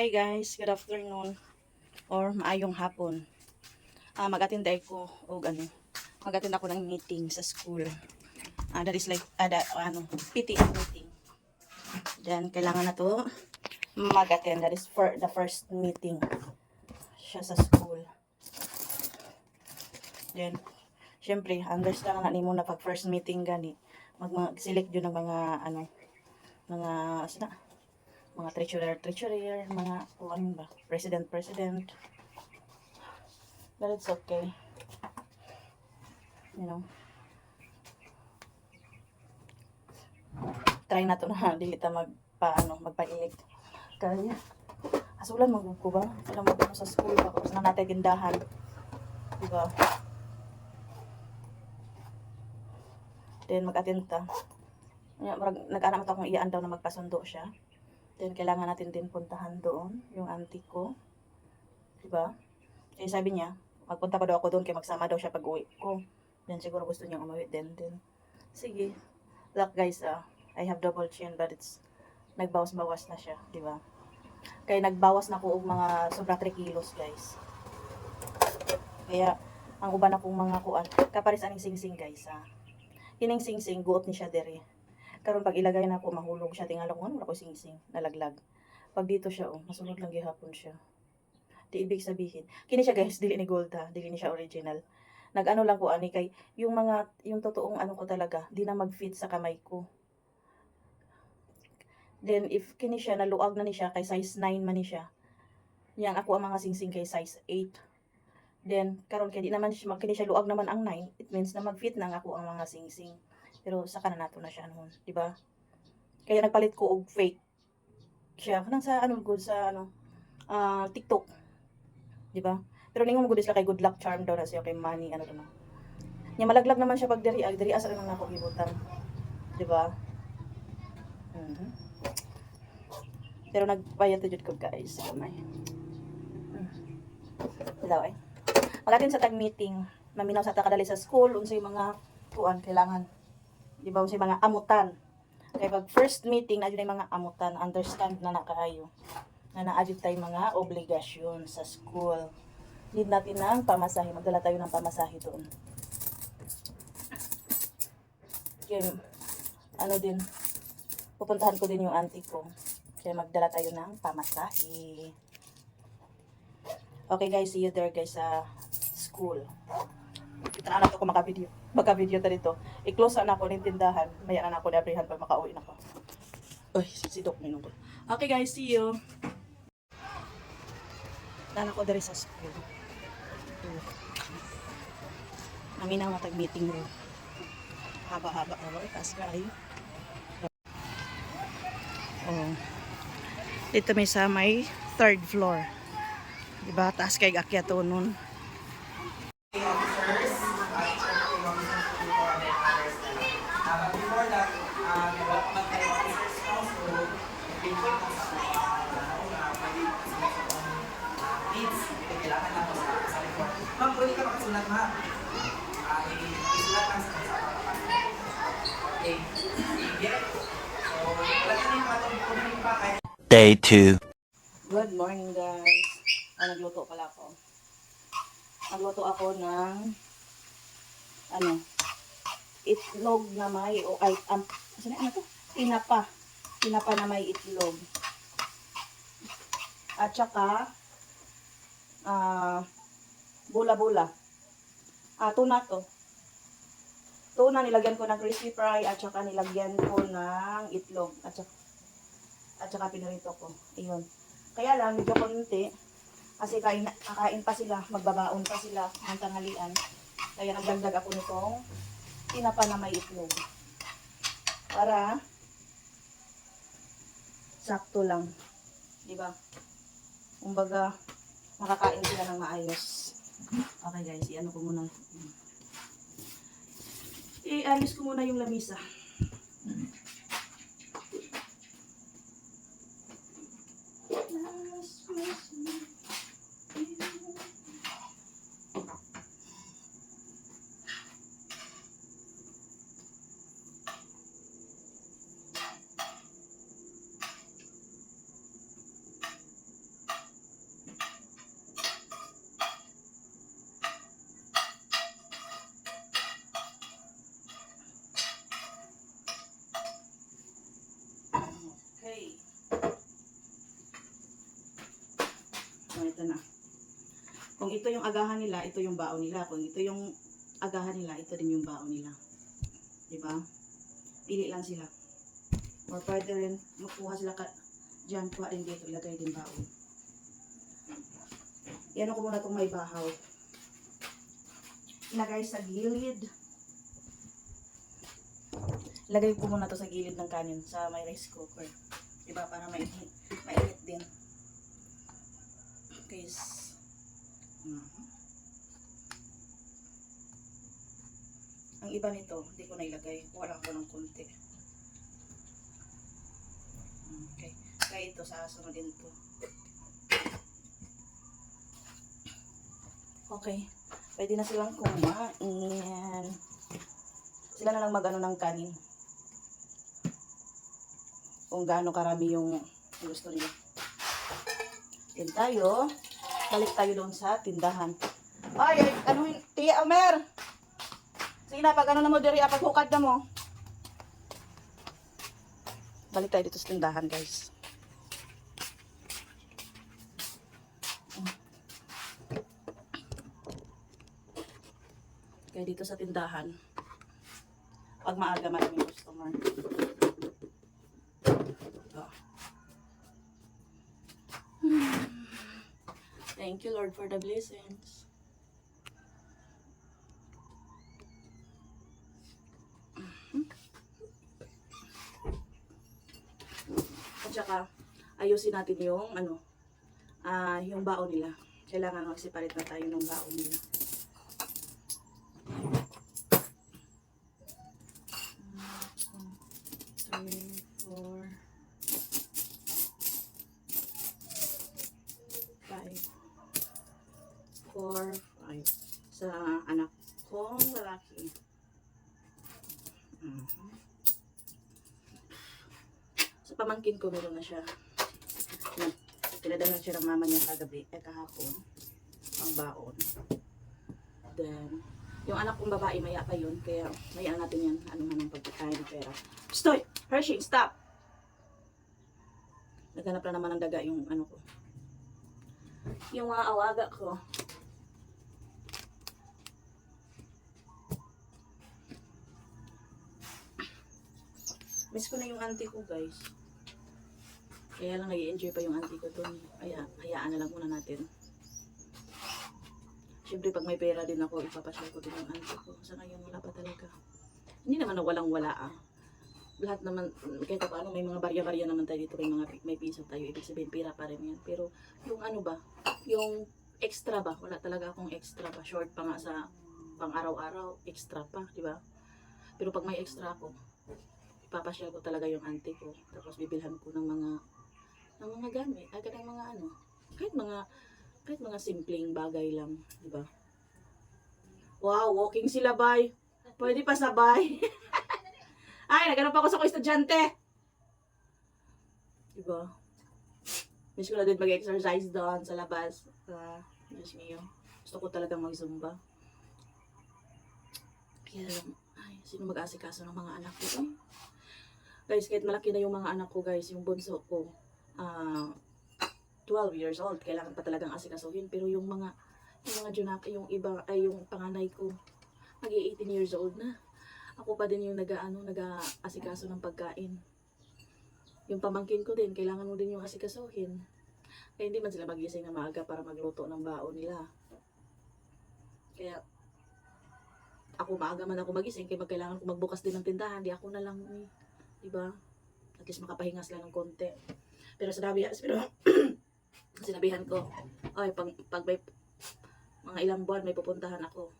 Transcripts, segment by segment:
Hi guys, good afternoon or maayong hapon. Ah, mag-attend ko og ano, mag-attend ako ng meeting sa school. Ah, that is like ah, that, ano, PTA meeting. Then kailangan na to mag-attend. That is for the first meeting siya sa school. Then syempre, understand na nimo na pag first meeting gani mag mag-select yun ng mga ano mga sina mga treasurer treasurer mga o ano ba president president. But it's okay. You know. Try na to na dili ta mag paano magpa-elect kaya asulan mo ko ba alam mo sa school ba kung saan natin tindahan. Di ba then mag-attend ta. Nag-anak akong iyaan daw na magpasundo siya then kailangan natin din puntahan doon yung auntie ko. Di ba eh sabi niya magpunta pa daw ako doon kaya magsama daw siya pag uwi ko. Then siguro gusto niya umuwi din din. Sige. Luck guys ah I have double chin but it's nagbawas-bawas na siya di ba kaya nagbawas na ko og mga sobra 3 kilos guys. Kaya ang uban akong mga kuan kaparis aning sing-sing guys ah. Kining sing-sing guot ni siya dere karon pag ilagay na ako mahulog siya. Tingalok mo wala ko sing-sing nalaglag. Pag dito siya oh masunod lang gihapon siya. Di ibig sabihin. Kini siya guys dili ni gold ha. Dili ni siya original. Nag-ano lang ko ani kay yung mga yung totoong ano ko talaga di na mag-fit sa kamay ko. Then if kini siya naluag na ni siya kay size 9 man ni siya yang ako ang mga sing-sing kay size 8 then karon kay di naman siya kini siya luag naman ang 9 it means na mag-fit na ang ako ang mga sing-sing pero saka na nato na siya noon di ba kaya nagpalit ko og fake siya. Kanang sa ano good sa ano ah TikTok. Di ba pero ningon mo good sila kay good luck charm daw na siya kay money ano na nya malaglag naman siya pag diri ag diri asa lang ako gibutan di ba Mhm. pero nagbayad to jud ko guys kamay. Daw eh. Magatin sa tag meeting, maminaw sa takadali sa school unsay mga kuan kailangan. Di ba mga amutan. Kay pag first meeting na yung mga amutan, understand na na kaayo. Na naadyo tay mga obligasyon sa school. Need natin ng pamasahe, magdala tayo ng pamasahe doon. Kaya, ano din, pupuntahan ko din yung auntie ko. Kaya magdala tayo ng pamasahe. Okay guys, see you there guys sa school. Kita na ako maka-video. Maka-video ta dito. I-close na ako ng tindahan. Maya na ako na-abrihan pag makauwi na ako. Uy, sidok na ko. Okay guys, see you. Dala ko diri sa school. Namin na matag meeting room. Haba-haba. Haba. Taas kayo. Oh. Dito may sa may third floor. Diba? Taas kay akyat to nun. Uh, before that, uh, development tayo officers council, before na sa mga uh, pwede needs, kailangan lang sa sa pwede ka makasulat ma'am. Uh, isulat lang sa Okay. Sige. So, ka nang patong kumain pa kahit Day 2. Good morning guys. Ah, nagluto pala ako. Nagluto ako ng ano itlog na may o ay um, ano to? Tinapa. Tinapa na may itlog. At saka ah bula-bula. Ah, tuna to. Tuna nilagyan ko ng crispy fry at saka nilagyan ko ng itlog at saka at saka pinarito ko. Ayun. Kaya lang, medyo konti. Kasi kain, kakain pa sila, magbabaon pa sila ng tanghalian. Kaya nagdagdag ako nitong tinapa na may itlog. Para sakto lang. Di ba? Kumbaga, makakain sila ng maayos. Okay guys, i-ano ko muna. I-alis ko muna yung lamisa. Bye. Ito na. Kung ito yung agahan nila, ito yung baon nila. Kung ito yung agahan nila, ito din yung baon nila. Di ba? Pili lang sila. Or pwede rin, makuha sila ka, dyan, kuha din dito, ilagay din baon. Yan ko muna itong may bahaw. Ilagay sa gilid. Ilagay ko muna to sa gilid ng kanin sa may rice cooker. Diba? Para mainit, mainit din. Guys. Mhm. Ang iba nito, hindi ko na ilagay. Kuha lang ko ng konti. Okay. Kaya ito, sa sunod din to. Okay. Pwede na silang kumain. Sila na lang mag-ano ng kanin. Kung gaano karami yung gusto nila. Then tayo, balik tayo doon sa tindahan. Ay, ay ano yun? Tia Amer! Sige na, pag ano na mo diri, pag hukad na mo. Balik tayo dito sa tindahan, guys. Kaya dito sa tindahan, pag maaga maraming customer. Ito. Hmm. Thank you, Lord, for the blessings. Mhm. At saka, ayusin natin yung, ano, ah, yung baon nila. Kailangan mag-separate na tayo ng baon nila. Sa anak kong lalaki. Mhm. Sa pamangkin ko, meron na siya. Pinadala siya ng mama niya kagabi, eh kahapon, ang baon. Then, yung anak kong babae, maya pa yun, kaya maya natin yan, ano man ang pagkakain pera. Stoy! Hershey, stop! Naghanap na naman ng daga yung ano ko. Yung mga awaga ko. Miss ko na yung auntie ko, guys. Kaya lang nag-enjoy pa yung auntie ko doon. Kaya, hayaan na lang muna natin. Siyempre, pag may pera din ako, ipapasyal ko din yung auntie ko. Sa ngayon, wala pa talaga. Hindi naman na walang wala ah lahat naman, kahit paano may mga barya-barya naman tayo dito, may mga may piso tayo, ibig sabihin pira pa rin yan. Pero yung ano ba, yung extra ba, wala talaga akong extra pa, short pa nga sa pang araw-araw, extra pa, di ba? Pero pag may extra ako, ipapasyal ko talaga yung auntie ko, tapos bibilhan ko ng mga ng mga gamit, agad ng mga ano, kahit mga kahit mga simpleng bagay lang, di ba? Wow, walking sila bay. Pwede pa sabay. Ay, naghanap ako sa ko estudyante. Diba? Miss ko na din mag-exercise doon sa labas. Uh, Diyos mio. Gusto ko talagang mag-zumba. Kaya lang, ay, sino mag-asikaso ng mga anak ko? Eh? Guys, kahit malaki na yung mga anak ko, guys, yung bunso ko, ah, 12 years old, kailangan pa talagang asikasuhin. Pero yung mga, yung mga junaka, yung iba, ay yung panganay ko, mag 18 years old na ako pa din yung nag-ano, nag-aasikaso ng pagkain. Yung pamangkin ko din, kailangan mo din yung asikasuhin. Kaya hindi man sila magising na maaga para magluto ng baon nila. Kaya, ako maaga man ako magising, kaya magkailangan ko magbukas din ng tindahan, di ako na lang, eh, di ba? At least makapahinga sila ng konti. Pero sinabi, pero, sinabihan ko, ay, pag, pag may, mga ilang buwan may pupuntahan ako.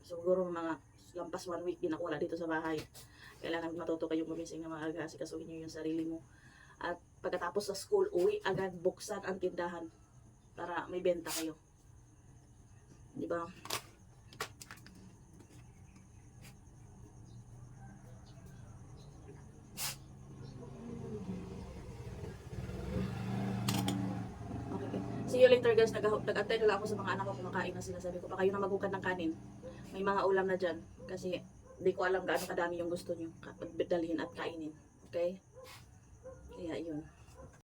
Siguro mga lampas one week din ako wala dito sa bahay. Kailangan matuto kayong gumising na maaga kasi kasuhin nyo yung sarili mo. At pagkatapos sa school, uwi agad buksan ang tindahan para may benta kayo. Di ba? Okay. See you later guys. Nag- Nag-antay na lang ako sa mga anak ko kumakain na sila. Sabi ko, pa kayo na magukad ng kanin. May mga ulam na dyan. Kasi hindi ko alam gaano kadami yung gusto nyo dalhin at kainin. Okay? Kaya yun.